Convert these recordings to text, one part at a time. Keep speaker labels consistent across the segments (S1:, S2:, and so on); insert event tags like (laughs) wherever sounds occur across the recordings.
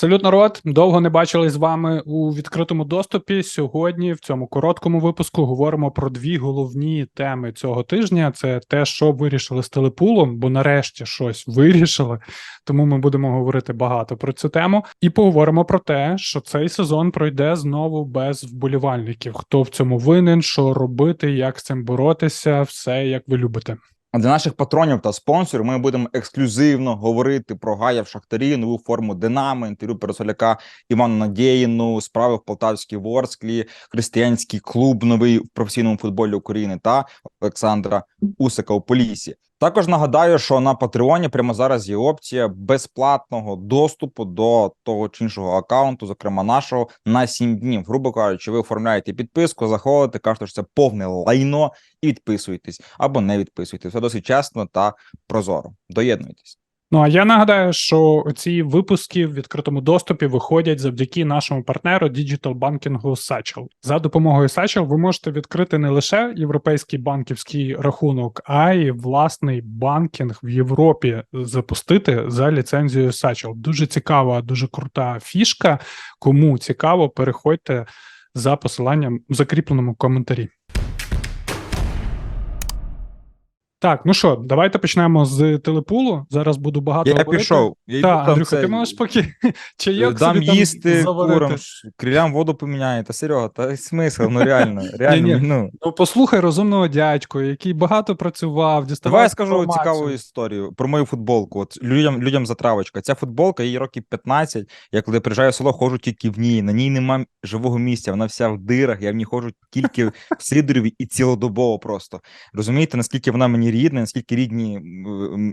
S1: Салют, народ! Довго не бачились з вами у відкритому доступі. Сьогодні в цьому короткому випуску говоримо про дві головні теми цього тижня: це те, що вирішили з телепулом, бо нарешті щось вирішили. Тому ми будемо говорити багато про цю тему. І поговоримо про те, що цей сезон пройде знову без вболівальників. Хто в цьому винен, що робити, як з цим боротися, все як ви любите.
S2: Для наших патронів та спонсорів ми будемо ексклюзивно говорити про Гая в Шахтарі, нову форму Динамо, інтерв'ю Пересоляка Івану Надєїну, справи в Полтавській Ворсклі, християнський клуб новий в професійному футболі України та Олександра Усика у Полісі. Також нагадаю, що на Патреоні прямо зараз є опція безплатного доступу до того чи іншого аккаунту, зокрема нашого, на 7 днів. Грубо кажучи, ви оформляєте підписку, заходите, кажете, що це повне лайно, і відписуєтесь або не відписуєтесь. Все досить чесно та прозоро. Доєднуйтесь.
S1: Ну а я нагадаю, що ці випуски в відкритому доступі виходять завдяки нашому партнеру Digital банкінгу Satchel. За допомогою Satchel ви можете відкрити не лише європейський банківський рахунок, а й власний банкінг в Європі запустити за ліцензією Satchel. Дуже цікава, дуже крута фішка. Кому цікаво, переходьте за посиланням в закріпленому коментарі. Так, ну що, давайте почнемо з телепулу. Зараз буду багато
S2: Я
S1: говорити.
S2: пішов. Я
S1: Так,
S2: йду там
S1: Андрюха,
S2: це-
S1: ти можеш поки (laughs) чайок
S2: дам
S1: собі там
S2: їсти
S1: заварити.
S2: курам, ш- крилям воду поміняє. Та Серега, та смисл, ну реально, реально.
S1: Ні-ні.
S2: ну.
S1: Ну, послухай розумного дядьку, який багато працював, діставав.
S2: Давай я скажу
S1: інформацію.
S2: цікаву історію про мою футболку. От людям, людям затравочка. Ця футболка, їй років 15. Я коли приїжджаю в село, ходжу тільки в ній. На ній нема живого місця. Вона вся в дирах. Я в ній ходжу тільки в Сидорові і цілодобово просто. Розумієте, наскільки вона мені рідна, наскільки рідні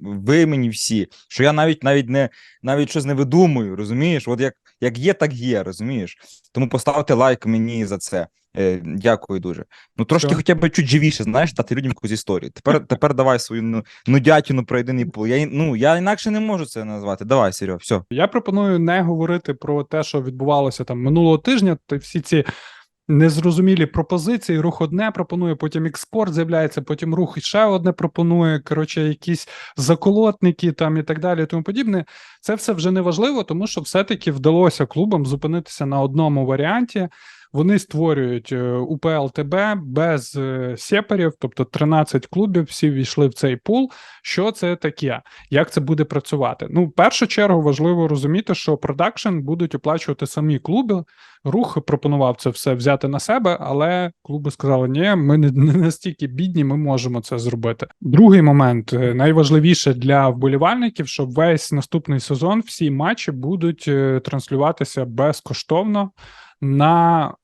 S2: ви мені всі, що я навіть навіть не навіть щось не видумую, розумієш? От як, як є, так є, розумієш? Тому поставте лайк мені за це. Е, дякую дуже. Ну трошки
S1: Що?
S2: хоча б чуть живіше, знаєш, дати людям якусь історію. Тепер, тепер давай свою ну, нудятину про єдиний пол. Я, ну, я інакше не можу це назвати. Давай, Серьо, все.
S1: Я пропоную не говорити про те, що відбувалося там минулого тижня. Та всі ці незрозумілі пропозиції. Рух одне пропонує, потім експорт з'являється, потім рух ще одне пропонує. Коротше, якісь заколотники там і так далі. Тому подібне. Це все вже не важливо, тому що все-таки вдалося клубам зупинитися на одному варіанті. Вони створюють е, УПЛ ТБ без е, сепарів, тобто 13 клубів, всі війшли в цей пул. Що це таке? Як це буде працювати? Ну, в першу чергу важливо розуміти, що продакшн будуть оплачувати самі клуби. Рух пропонував це все взяти на себе, але клуби сказали: ні, ми не, настільки бідні, ми можемо це зробити. Другий момент е, найважливіше для вболівальників, що весь наступний сезон всі матчі будуть транслюватися безкоштовно на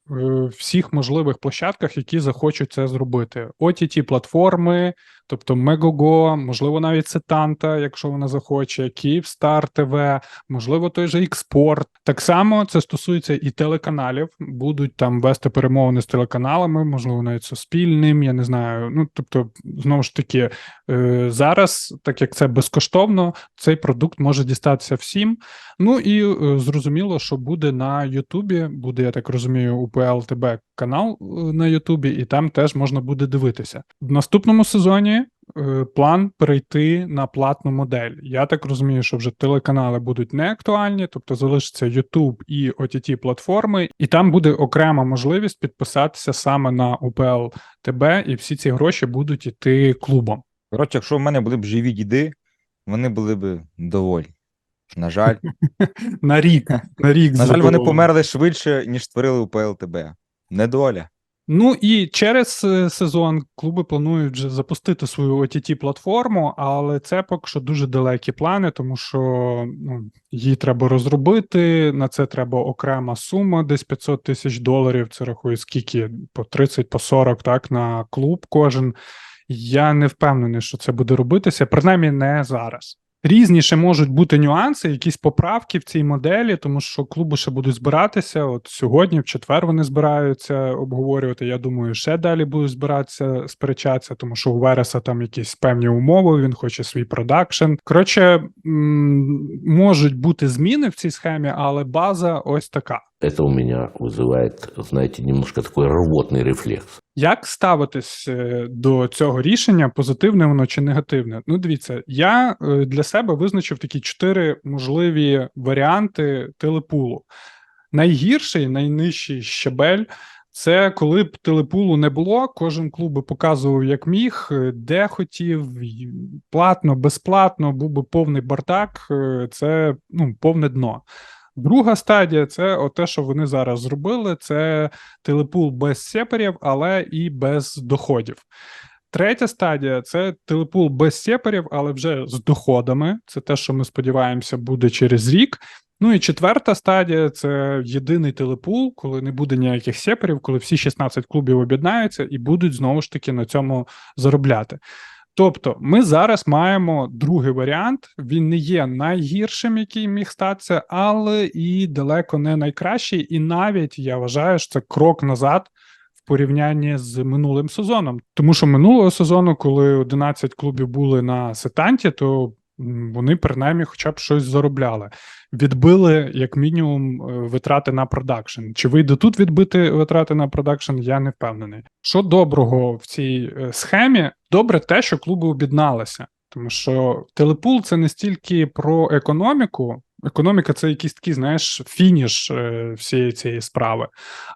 S1: всіх можливих площадках, які захочуть це зробити. ott платформи, тобто Megogo, можливо, навіть Сетанта, якщо вона захоче, Київстар ТВ, можливо, той же Експорт. Так само це стосується і телеканалів. Будуть там вести перемовини з телеканалами, можливо, навіть суспільним. Я не знаю. Ну тобто, знову ж таки, е, зараз, так як це безкоштовно, цей продукт може дістатися всім. Ну і е, зрозуміло, що буде на Ютубі, буде, я так розумію, УПЛ ТБ канал е, на Ютубі, і там теж можна буде дивитися. В наступному сезоні е, план перейти на платну модель. Я так розумію, що вже телеканали будуть не актуальні, тобто залишиться YouTube і ott платформи, і там буде окрема можливість підписатися саме на УПЛ ТБ, і всі ці гроші будуть іти клубам.
S2: Коротше, якщо в мене були б живі діди, вони були б доволі. На жаль, (laughs)
S1: На рік, на рік
S2: на жаль, вони померли швидше, ніж створили у ПЛТБ. Недоля.
S1: Ну і через е, сезон клуби планують вже запустити свою ott платформу, але це поки що дуже далекі плани, тому що ну, її треба розробити. На це треба окрема сума, десь 500 тисяч доларів. Це рахує скільки по 30, по 40, так на клуб кожен. Я не впевнений, що це буде робитися, принаймні не зараз. Різні ще можуть бути нюанси, якісь поправки в цій моделі, тому що клуби ще будуть збиратися. От сьогодні, в четвер, вони збираються обговорювати. Я думаю, ще далі будуть збиратися сперечатися, тому що у Вереса там якісь певні умови. Він хоче свій продакшн. Коротше, можуть бути зміни в цій схемі, але база ось така
S3: Это у меня вызывает, знаете, немножко такой рвотный рефлекс.
S1: Як ставитись е, до цього рішення, позитивне воно чи негативне? Ну, дивіться, я е, для себе визначив такі чотири можливі варіанти телепулу. Найгірший, найнижчий щебель. Це коли б телепулу не було, кожен клуб би показував як міг, е, де хотів, й- платно, безплатно, був би повний бардак. е, Це ну, повне дно. Друга стадія це те, що вони зараз зробили. Це телепул без сеперів, але і без доходів. Третя стадія це телепул без сеперів, але вже з доходами. Це те, що ми сподіваємося, буде через рік. Ну і четверта стадія це єдиний телепул, коли не буде ніяких сеперів, коли всі 16 клубів об'єднаються і будуть знову ж таки на цьому заробляти. Тобто, ми зараз маємо другий варіант. Він не є найгіршим, який міг статися, але і далеко не найкращий. І навіть я вважаю, що це крок назад в порівнянні з минулим сезоном. Тому що минулого сезону, коли 11 клубів були на сетанті, то вони принаймні хоча б щось заробляли. Відбили як мінімум е, витрати на продакшн. Чи вийде тут відбити витрати на продакшн, я не впевнений. Що доброго в цій е, схемі? Добре те, що клуби об'єдналися. Тому що телепул це не стільки про економіку. Економіка це якийсь такий, знаєш, фініш е, всієї цієї справи.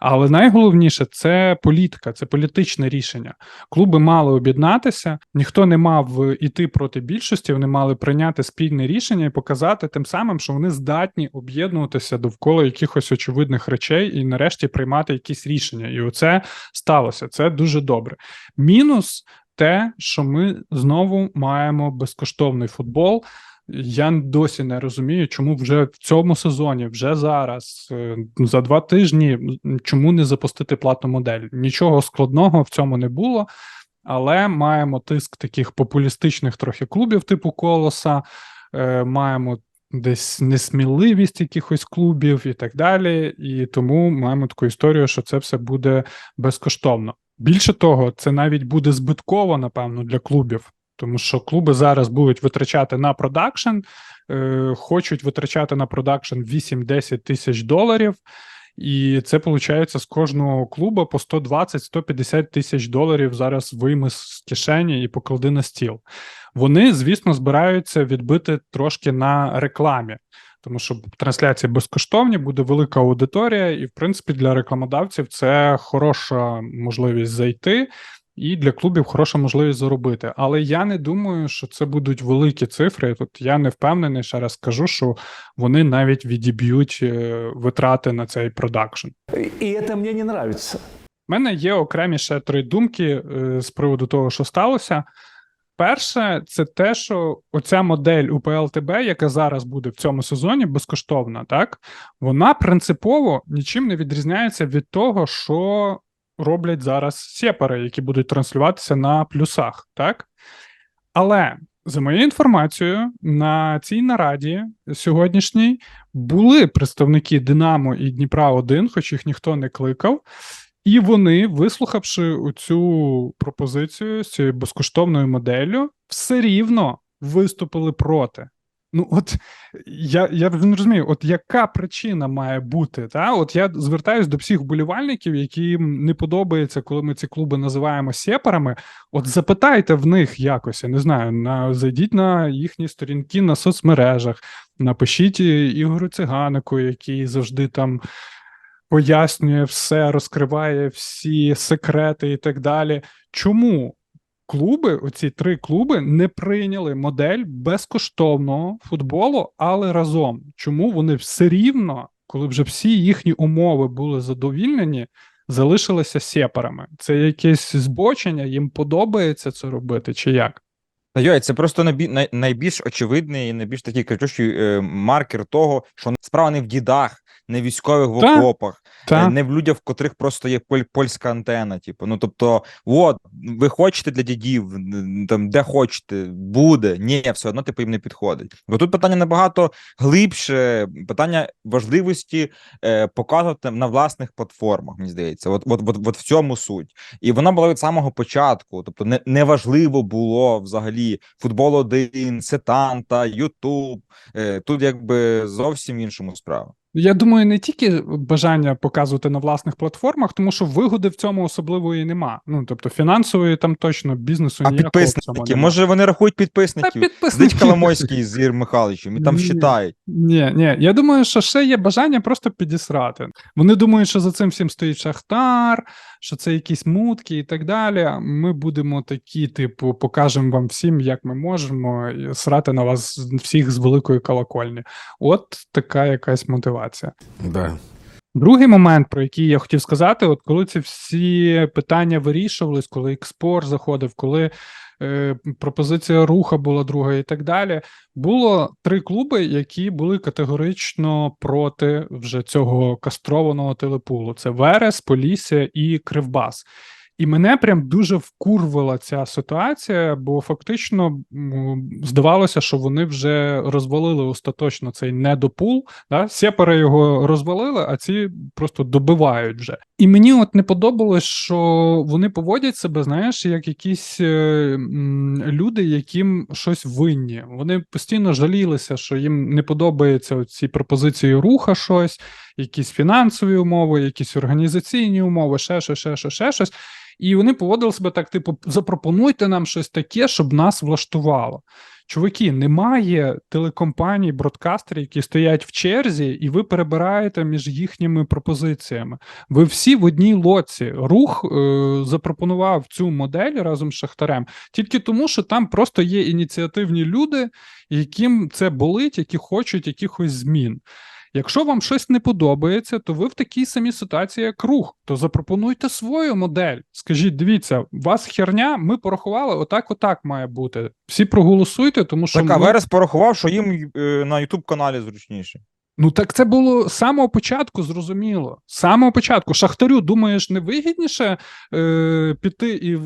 S1: Але найголовніше це політика, це політичне рішення. Клуби мали об'єднатися, ніхто не мав е, іти проти більшості. Вони мали прийняти спільне рішення і показати тим самим, що вони здатні об'єднуватися довкола якихось очевидних речей і нарешті приймати якісь рішення. І оце сталося. Це дуже добре. Мінус те, що ми знову маємо безкоштовний футбол. Я досі не розумію, чому вже в цьому сезоні, вже зараз, е, за два тижні, чому не запустити платну модель. Нічого складного в цьому не було, але маємо тиск таких популістичних трохи клубів, типу Колоса, е, маємо десь несміливість якихось клубів і так далі. І тому маємо таку історію, що це все буде безкоштовно. Більше того, це навіть буде збитково, напевно, для клубів, тому що клуби зараз будуть витрачати на продакшн, е, хочуть витрачати на продакшн 8-10 тисяч доларів. І це виходить з кожного клуба по 120-150 тисяч доларів зараз вийми з кишені і поклади на стіл. Вони, звісно, збираються відбити трошки на рекламі, тому що трансляції безкоштовні, буде велика аудиторія, і в принципі для рекламодавців це хороша можливість зайти. І для клубів хороша можливість заробити. Але я не думаю, що це будуть великі цифри. Тут я не впевнений, ще раз скажу, що вони навіть відіб'ють е, витрати на цей продакшн.
S4: И это мне не нравится.
S1: У мене є окремі ще три думки е, з приводу того, що сталося. Перше, це те, що оця модель УПЛТБ, яка зараз буде в цьому сезоні, безкоштовна, так вона принципово нічим не відрізняється від того, що роблять зараз сепари, які будуть транслюватися на плюсах, так? Але за моєю інформацією, на цій нараді сьогоднішній були представники Динамо і Дніпра 1 хоч їх ніхто не кликав. І вони, вислухавши цю пропозицію з цією безкоштовною моделлю, все рівно виступили проти. Ну, от я, я не розумію, от яка причина має бути? Та? От я звертаюся до всіх вболівальників, яким не подобається, коли ми ці клуби називаємо сепарами. От запитайте в них якось, я не знаю, на зайдіть на їхні сторінки на соцмережах, напишіть е, Ігорю Циганику, який завжди там пояснює все, розкриває всі секрети і так далі. Чому клуби, оці три клуби, не прийняли модель безкоштовного футболу, але разом? Чому вони все рівно, коли вже всі їхні умови були задовільнені, залишилися сепарами? Це якесь збочення, їм подобається це робити, чи як?
S2: Та йой, це просто найбі- найбільш очевидний і найбільш такий кричущий е, маркер того, що справа не в дідах, не в військових в окопах, е,
S1: Та?
S2: не в людях, в котрих просто є поль- польська антена. Типу, ну тобто, от ви хочете для дідів, там де хочете, буде. Ні, все одно типу їм не підходить. Бо тут питання набагато глибше, питання важливості е, показувати на власних платформах. Мені здається, от, от, от, от в цьому суть. І вона була від самого початку. Тобто, не, неважливо було взагалі футбол 1 Сетанта, Ютуб. Е, тут якби зовсім іншому справа.
S1: Я думаю, не тільки бажання показувати на власних платформах, тому що вигоди в цьому особливої нема. Ну тобто фінансової там точно бізнесу
S2: А
S1: ніякого в цьому
S2: підписники,
S1: нема.
S2: може вони рахують
S1: Та
S2: підписників?
S1: підписники.
S2: Сидить Коломойський з Ігорем Михайловичем і там считають.
S1: Ні, ні, я думаю, що ще є бажання просто підісрати. Вони думають, що за цим всім стоїть шахтар, що це якісь мутки і так далі. Ми будемо такі, типу, покажемо вам всім, як ми можемо, і срати на вас всіх з великої колокольні. От така якась мотивація.
S3: Да.
S1: Другий момент, про який я хотів сказати, от коли ці всі питання вирішувались, коли експорт заходив, коли е, пропозиція руха була друга і так далі, було три клуби, які були категорично проти вже цього кастрованого телепулу: це Верес, Полісся і Кривбас. І мене прям дуже вкурвила ця ситуація, бо фактично здавалося, що вони вже розвалили остаточно цей недопул. Да? Сепари його розвалили, а ці просто добивають вже. І мені от не подобалось, що вони поводять себе, знаєш, як якісь е, люди, яким щось винні. Вони постійно жалілися, що їм не подобається ці пропозиції руха, щось, якісь фінансові умови, якісь організаційні умови, ще щось, ще щось, ще щось. І вони поводили себе так: типу, запропонуйте нам щось таке, щоб нас влаштувало. Чуваки, немає телекомпаній, бродкастерів, які стоять в черзі, і ви перебираєте між їхніми пропозиціями. Ви всі в одній лоці. Рух е, запропонував цю модель разом з Шахтарем тільки тому, що там просто є ініціативні люди, яким це болить, які хочуть якихось змін. Якщо вам щось не подобається, то ви в такій самій ситуації, як рух, то запропонуйте свою модель. Скажіть, дивіться, у вас херня, ми порахували, отак, отак має бути. Всі проголосуйте, тому що
S2: Так, а. Верес порахував, що їм е, на Ютуб каналі зручніше.
S1: Ну так це було з самого початку зрозуміло. З самого початку. Шахтарю, думаєш, не вигідніше е, піти і е,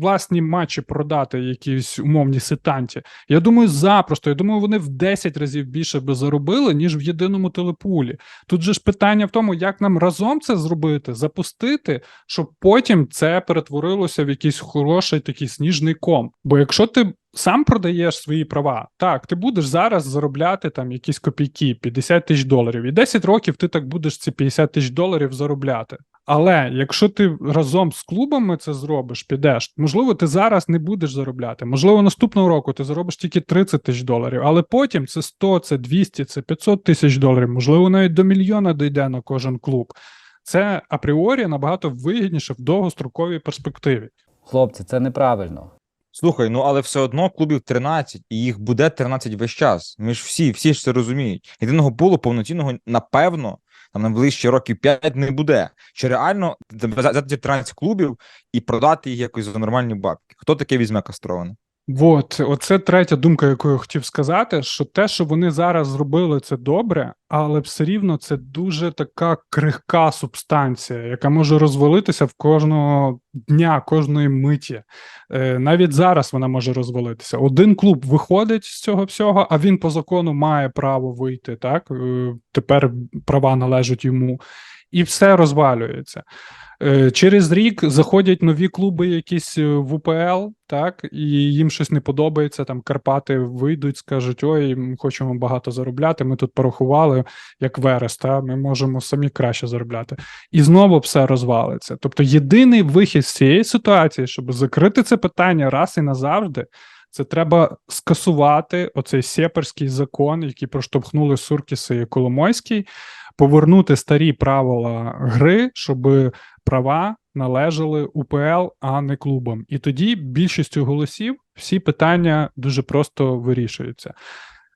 S1: власні матчі продати якісь умовні сетанті? Я думаю, запросто. Я думаю, вони в 10 разів більше би заробили, ніж в єдиному телепулі. Тут же ж питання в тому, як нам разом це зробити, запустити, щоб потім це перетворилося в якийсь хороший такий сніжний ком. Бо якщо ти сам продаєш свої права, так, ти будеш зараз заробляти там якісь копійки, 50 тисяч доларів, і 10 років ти так будеш ці 50 тисяч доларів заробляти. Але якщо ти разом з клубами це зробиш, підеш, можливо, ти зараз не будеш заробляти. Можливо, наступного року ти заробиш тільки 30 тисяч доларів, але потім це 100, це 200, це 500 тисяч доларів, можливо, навіть до мільйона дійде на кожен клуб. Це апріорі набагато вигідніше в довгостроковій перспективі.
S5: Хлопці, це неправильно.
S2: Слухай, ну але все одно клубів 13, і їх буде 13 весь час. Ми ж всі, всі ж це розуміють. Єдиного було повноцінного, напевно, там на ближчі років 5 не буде. Чи реально взяти ці 13 клубів і продати їх якось за нормальні бабки? Хто таке візьме кастроване?
S1: Вот, оце третя думка, яку я хотів сказати: що те, що вони зараз зробили, це добре, але все рівно це дуже така крихка субстанція, яка може розвалитися в кожного дня, кожної миті. Е, навіть зараз вона може розвалитися. Один клуб виходить з цього всього, а він по закону має право вийти. Так Е, тепер права належать йому, і все розвалюється. Е, Через рік заходять нові клуби, якісь е, в УПЛ, так, і їм щось не подобається. Там Карпати вийдуть, скажуть: ой, ми хочемо багато заробляти. Ми тут порахували, як Верес, та ми можемо самі краще заробляти. І знову все розвалиться. Тобто, єдиний вихід з цієї ситуації, щоб закрити це питання раз і назавжди. Це треба скасувати оцей сєперський закон, який проштовхнули Суркіси і Коломойський, повернути старі правила гри, щоб права належали УПЛ, а не клубам. І тоді більшістю голосів всі питання дуже просто вирішуються.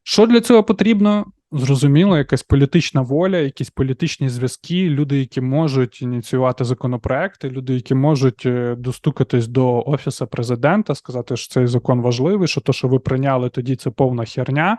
S1: Що для цього потрібно? Зрозуміло, якась політична воля, якісь політичні зв'язки, люди, які можуть ініціювати законопроекти, люди, які можуть е, достукатись до офісу президента, сказати, що цей закон важливий, що то, що ви прийняли тоді, це повна херня.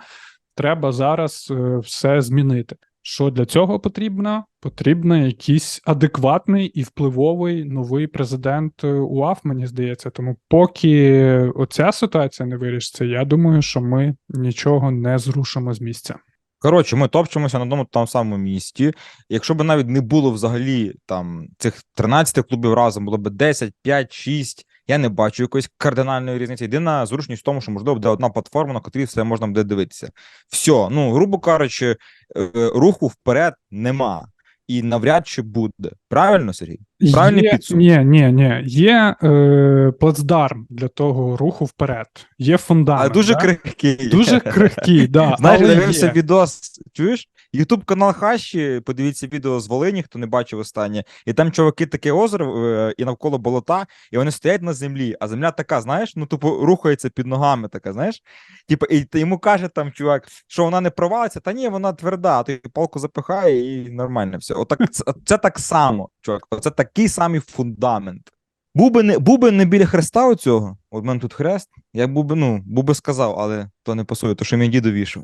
S1: Треба зараз е, все змінити. Що для цього потрібно? Потрібно якийсь адекватний і впливовий новий президент е, УАФ, мені здається. Тому поки оця ситуація не вирішиться, я думаю, що ми нічого не зрушимо з місця.
S2: Коротше, ми топчемося на тому самому місці. Якщо б навіть не було взагалі там цих 13 клубів разом, було б 10, 5, 6, Я не бачу якоїсь кардинальної різниці. Єдина зручність в тому, що можливо буде одна платформа, на котрій все можна буде дивитися. Все, ну грубо кажучи, е, руху вперед нема. І навряд чи буде. Правильно, Сергій? Правильний підсумок?
S1: Ні, ні, ні. Є е, плацдарм для того руху вперед. Є фундамент.
S2: А дуже
S1: да?
S2: крихкий.
S1: Дуже крихкий, да, (laughs)
S2: Знаєш, дивився відос. Чуєш? Ютуб канал Хащі, подивіться відео з Волині, хто не бачив останнє. І там чуваки таке озеро е, і навколо болота, і вони стоять на землі, а земля така, знаєш, ну тупо рухається під ногами, така, знаєш? Типу, і йому каже там чувак, що вона не провалиться, та ні, вона тверда, а ти палку запихає і нормально все. Отак, це, це так само, чувак. Це такий самий фундамент. Був би не був би не біля хреста у цього. От мене тут хрест. Я був би, ну, був би сказав, але то не пасує, то що мій дідо вішав.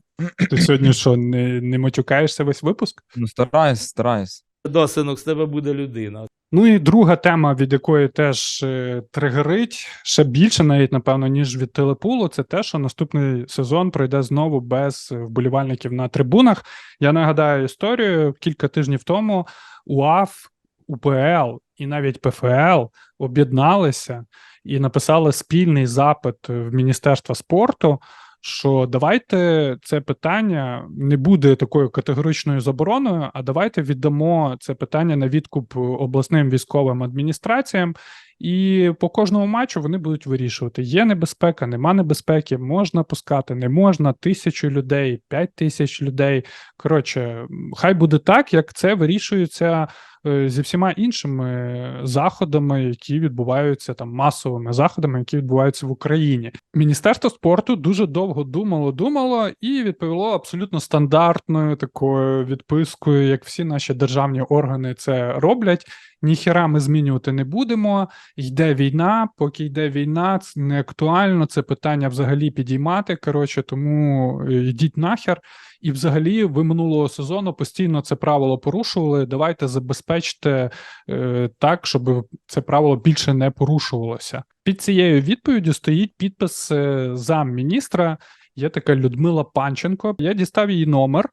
S1: Ти сьогодні що, не, не матюкаєшся весь випуск?
S2: Ну, стараюсь, стараюсь.
S6: Да, синок, з тебе буде людина.
S1: Ну і друга тема, від якої теж е, тригерить ще більше, навіть напевно, ніж від телепулу, це те, що наступний сезон пройде знову без вболівальників на трибунах. Я нагадаю історію кілька тижнів тому. УАФ, УПЛ і навіть ПФЛ об'єдналися і написали спільний запит в Міністерство спорту. Що давайте це питання не буде такою категоричною забороною, а давайте віддамо це питання на відкуп обласним військовим адміністраціям, і по кожному матчу вони будуть вирішувати: є небезпека, нема небезпеки, можна пускати, не можна, тисячу людей, п'ять тисяч людей. Коротше, хай буде так, як це вирішується зі всіма іншими заходами, які відбуваються там масовими заходами, які відбуваються в Україні. Міністерство спорту дуже довго думало, думало і відповіло абсолютно стандартною такою відпискою, як всі наші державні органи це роблять. Ніхіра ми змінювати не будемо. Йде війна, поки йде війна, це не актуально. Це питання взагалі підіймати. Коротше, тому е, йдіть нахер. І взагалі, ви минулого сезону постійно це правило порушували. Давайте забезпечте е, так, щоб це правило більше не порушувалося. Під цією відповіддю стоїть підпис е, замміністра. Є така Людмила Панченко. Я дістав її номер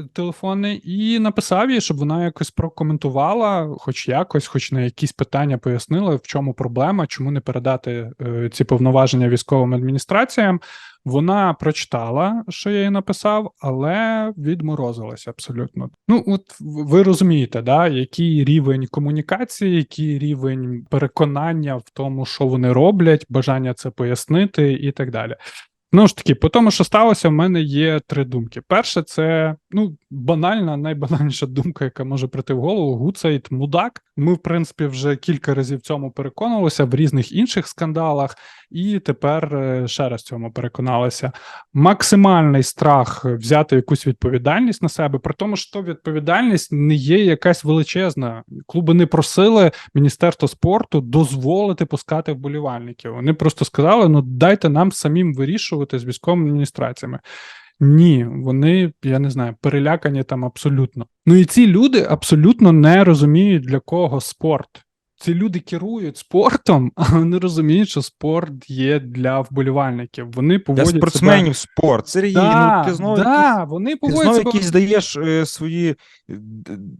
S1: е, телефонний і написав їй, щоб вона якось прокоментувала, хоч якось, хоч на якісь питання пояснила, в чому проблема, чому не передати е, ці повноваження військовим адміністраціям. Вона прочитала, що я їй написав, але відморозилася абсолютно. Ну, от ви розумієте, да, який рівень комунікації, який рівень переконання в тому, що вони роблять, бажання це пояснити і так далі. Ну ж таки, по тому, що сталося, в мене є три думки. Перше, це ну банальна, найбанальніша думка, яка може прийти в голову. Гуцайт мудак. Ми, в принципі, вже кілька разів цьому переконувалися в різних інших скандалах, і тепер е, ще раз цьому переконалися. Максимальний страх взяти якусь відповідальність на себе, при тому, що відповідальність не є якась величезна. Клуби не просили Міністерство спорту дозволити пускати вболівальників. Вони просто сказали: ну дайте нам самим вирішувати з військовими адміністраціями. Ні, вони, я не знаю, перелякані там абсолютно. Ну і ці люди абсолютно не розуміють, для кого спорт. Ці люди керують спортом, а вони розуміють, що спорт є для вболівальників. Вони
S2: Для
S1: поводять
S2: спортсменів спорт. Сергій,
S1: Да,
S2: ну ти знову
S1: да,
S2: якісь,
S1: вони
S2: ти знову
S1: себе
S2: якісь даєш е, свої е,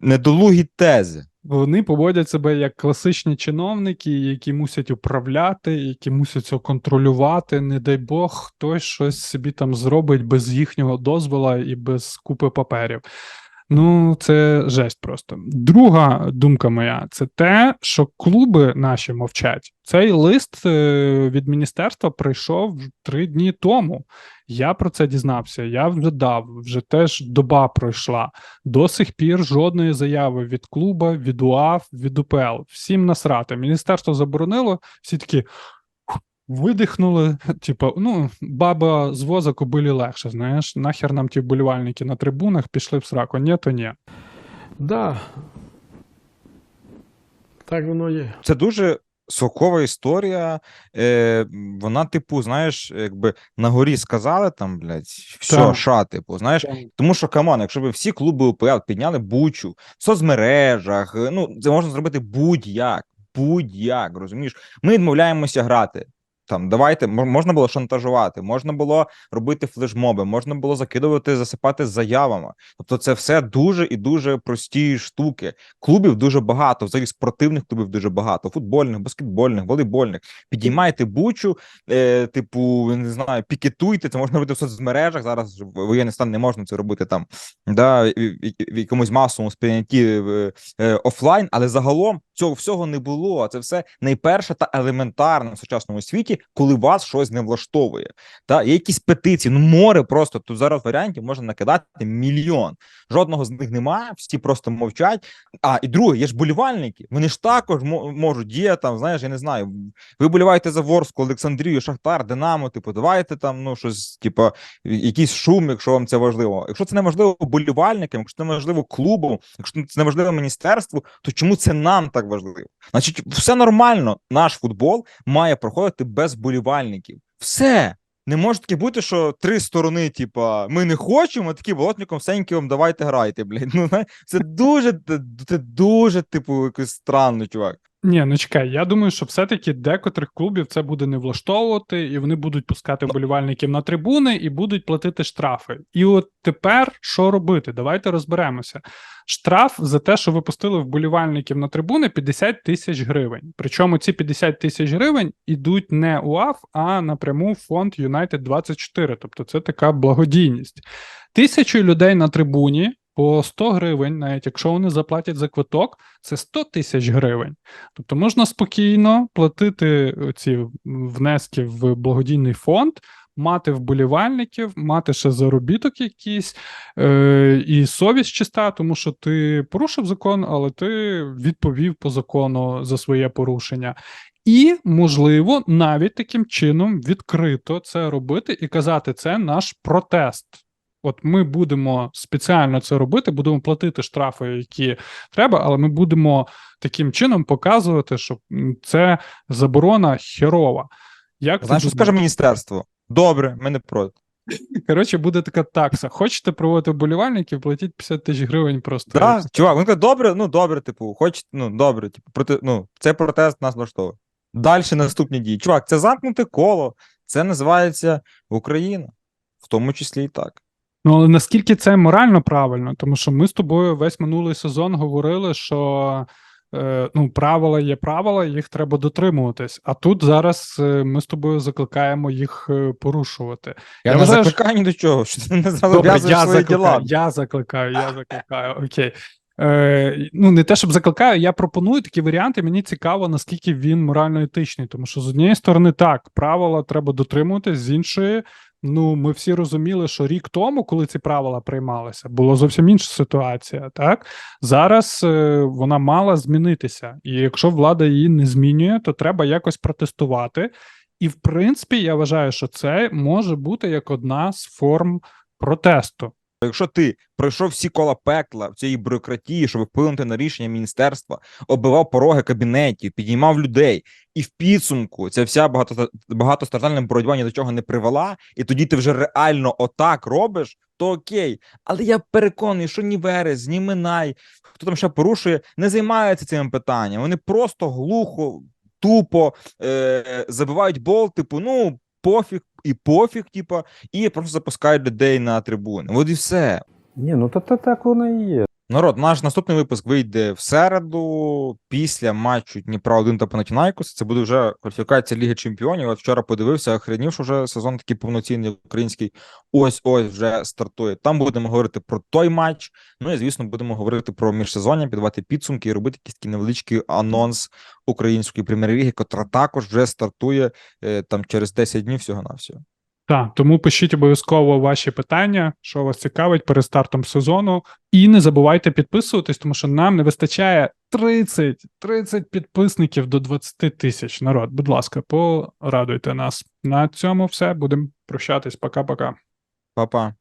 S2: недолугі тези.
S1: Вони поводять себе як класичні чиновники, які мусять управляти, які мусять це контролювати. Не дай Бог, хтось щось собі там зробить без їхнього дозвола і без купи паперів. Ну, це жесть просто. Друга думка моя це те, що клуби наші мовчать. Цей лист е, від міністерства прийшов три дні тому. Я про це дізнався. Я вже дав, вже теж доба пройшла. До сих пір жодної заяви від клуба, від УАФ, від УПЛ. Всім насрати. Міністерство заборонило, всі такі видихнули. Типу, ну, баба з воза кобилі легше, знаєш, нахер нам ті вболівальники на трибунах пішли в сраку. Ні, то ні.
S7: Да. Так воно є.
S2: Це дуже сокова історія. Е, вона, типу, знаєш, якби на горі сказали там, блядь, все,
S1: Так.
S2: ша, типу, знаєш. Тому що камон, якщо б всі клуби УПЛ підняли бучу в соцмережах, е, ну це можна зробити будь-як, будь-як, розумієш? Ми відмовляємося грати. Там давайте мо- можна було шантажувати, можна було робити флешмоби, можна було закидувати, засипати заявами. Тобто, це все дуже і дуже прості штуки. Клубів дуже багато, взагалі спортивних клубів дуже багато, футбольних, баскетбольних, волейбольних. Підіймайте бучу, е, типу, не знаю, пікетуйте. Це можна робити в соцмережах. Зараз воєнний стан не можна це робити там, да, в, якомусь масовому сприйнятті е, офлайн, але загалом цього всього не було. А Це все найперше та елементарне в сучасному світі, коли вас щось не влаштовує. Та є якісь петиції, ну море просто тут зараз варіантів можна накидати мільйон. Жодного з них немає, всі просто мовчать. А і друге, є ж болівальники. Вони ж також мо- можуть є там, знаєш, я не знаю. Ви боліваєте за Ворску, Олександрію, Шахтар, Динамо. Типу, давайте там ну щось, типу, якийсь шум, якщо вам це важливо. Якщо це не важливо болівальникам, якщо це не важливо клубу, якщо це не важливо міністерству, то чому це нам так важливо? Значить, все нормально. Наш футбол має проходити без болівальників. Все. Не може таке бути, що три сторони, типа, ми не хочемо, а такі болотником Сеньківим давайте грайте, блядь. Ну, це дуже, це дуже, типу, якось странно, чувак.
S1: Ні, ну чекай, я думаю, що все-таки декотрих клубів це буде не влаштовувати, і вони будуть пускати вболівальників на трибуни і будуть платити штрафи. І от тепер що робити? Давайте розберемося. Штраф за те, що ви пустили вболівальників на трибуни, 50 тисяч гривень. Причому ці 50 тисяч гривень ідуть не УАФ, а напряму в фонд United 24. Тобто це така благодійність. Тисячу людей на трибуні по 100 гривень, навіть якщо вони заплатять за квиток, це 100 тисяч гривень. Тобто можна спокійно платити ці внески в благодійний фонд, мати вболівальників, мати ще заробіток якийсь е, і совість чиста, тому що ти порушив закон, але ти відповів по закону за своє порушення. І, можливо, навіть таким чином відкрито це робити і казати, це наш протест. От ми будемо спеціально це робити, будемо платити штрафи, які треба, але ми будемо таким чином показувати, що це заборона херова. Як
S2: Знаєш, що скаже міністерство? Добре, ми не проти.
S1: Коротше, буде така такса. Хочете проводити вболівальників, платіть 50 тисяч гривень просто.
S2: Да, чувак, він каже, добре, ну добре, типу, хоч, ну добре, типу, проти, ну, це протест нас влаштовує. Далі наступні дії. Чувак, це замкнуте коло. Це називається Україна, в тому числі і так.
S1: Ну, але наскільки це морально правильно? Тому що ми з тобою весь минулий сезон говорили, що е, ну, правила є правила, їх треба дотримуватись. А тут зараз е, ми з тобою закликаємо їх е, порушувати.
S2: Я,
S1: Я
S2: не
S1: вважаю,
S2: закликаю ні до чого, що ти не
S1: Добре,
S2: зобов'язуєш
S1: я
S2: свої
S1: закликаю,
S2: діла.
S1: я закликаю, я закликаю. Окей. Е, ну, не те, щоб закликаю, я пропоную такі варіанти. Мені цікаво, наскільки він морально етичний. Тому що з однієї сторони, так, правила треба дотримуватись, з іншої, ну, ми всі розуміли, що рік тому, коли ці правила приймалися, була зовсім інша ситуація. Так зараз е, вона мала змінитися. І якщо влада її не змінює, то треба якось протестувати. І в принципі, я вважаю, що це може бути як одна з форм протесту.
S2: Якщо ти пройшов всі кола пекла в цій бюрократії, щоб вплинути на рішення міністерства, оббивав пороги кабінетів, підіймав людей, і в підсумку ця вся багато, багатостраждальна боротьба ні до чого не привела, і тоді ти вже реально отак робиш, то окей. Але я переконаний, що ні Верес, ні Минай, хто там ще порушує, не займаються цим питанням. Вони просто глухо, тупо е- забивають бол, типу, ну. Пофіг і пофіг, типа, і просто запускають людей на трибуни. От і все.
S4: Ні, ну то, так воно і є.
S2: Народ, наш наступний випуск вийде в середу після матчу Дніпра 1 та Панатінайкос. Це буде вже кваліфікація Ліги Чемпіонів. От вчора подивився, охренів, що вже сезон такий повноцінний український. Ось ось вже стартує. Там будемо говорити про той матч. Ну і звісно, будемо говорити про міжсезоння, підбивати підсумки і робити якийсь такий невеличкий анонс української прем'єр-ліги, котра також вже стартує е, там через 10 днів всього на всього.
S1: Так, тому пишіть обов'язково ваші питання, що вас цікавить перед стартом сезону. І не забувайте підписуватись, тому що нам не вистачає 30, 30 підписників до 20 тисяч. Народ, будь ласка, порадуйте нас. На цьому все. Будемо прощатись. Пока-пока.
S2: Па-па.